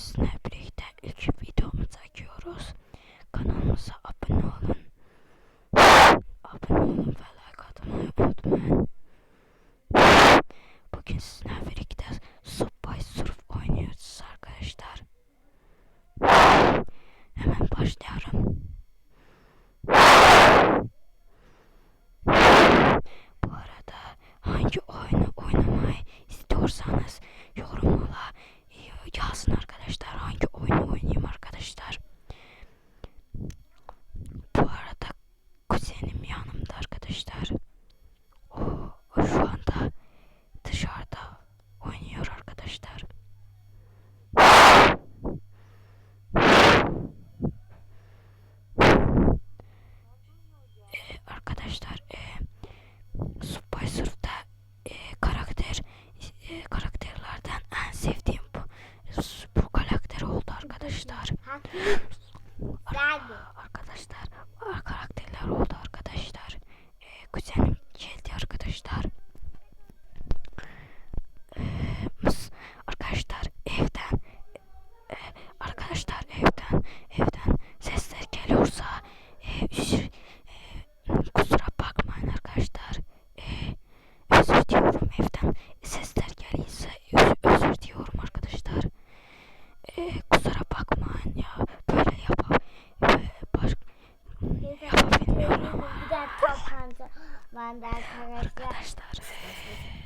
sizinle birlikte ilk videomuzu açıyoruz. Kanalımıza abone olun. abone olun ve like atmayı unutmayın. Bugün sizinle birlikte Subway Surf oynuyoruz arkadaşlar. Hemen başlıyorum. Bu arada hangi oyunu oynamayı istiyorsanız Geldi. Arkadaşlar Vandal karakter. Arkadaşlar.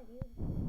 이